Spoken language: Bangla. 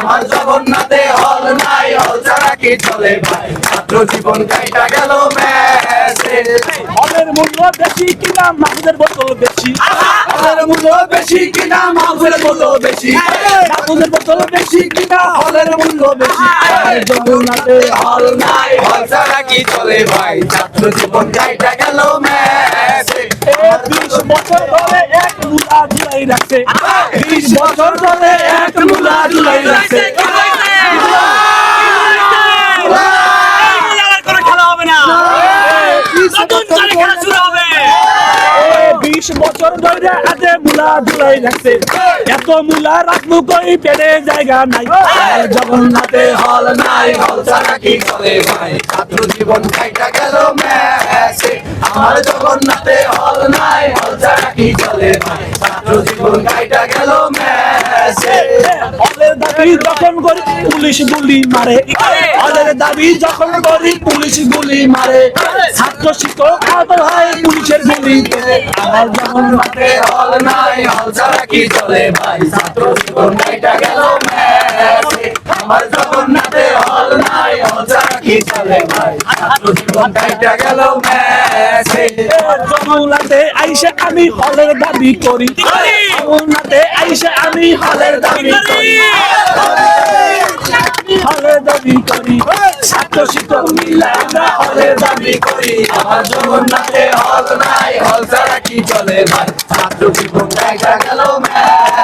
আমার জগন্নাথে হল নাই হল ছাড়া কি চলে ভাই? ছাত্র জীবন কাইটা গেল হলের মূল্য বেশি কিনা মাহুদের বোতল বেশি? হলের মূল্য বেশি কিনা মাউসের মূল্য বেশি? মাহুদের বোতল বেশি কিনা হলের মূল্য বেশি? জগন্নাথে হল নাই হল ছাড়া কি চলে ভাই? ছাত্র জীবন কাইটা গেল ম্যাচে বিশ বছর ধরে এক মুলা মুলা ঝুলাই রাখছে এত মুলা রাখব কই? পেটে জায়গা নাই। জগন্নাথে হল নাই, হল ছাড়া কি চলে ভাই? ছাত্র জীবন কাইটা গেল ম্যাচে। আমার জগন্নাথে হল নাই হল ছাড়া কি চলে ভাই? ছাত্র জীবন কাইটা গেল ম্যাচে হলের দাবি যখন করি পুলিশ গুলি মারে। হলের দাবি যখন করি পুলিশ গুলি মারে। ছাত্র শিক্ষক আহত হয় পুলিশের গুলি আমার জগন্নাথে হল নাই হল ছাড়া কি চলে ভাই? ছাত্র জীবন কাইটা গেল ম্যাচে আমার জগন্নাথে হল নাই হল ছাড়া কি চলে ভাই? আইসে আমি হলের দাবি করি। যমুনাতে আইসে আমি হলের দাবি করি। হলের দাবি করি। ছাত্র শিক্ষক মিলে আমরা হলের দাবি করি। আমার জগন্নাথে হল নাই হল ছাড়া কি চলে ভাই? ছাত্র জীবন কাইটা গেল ম্যাচে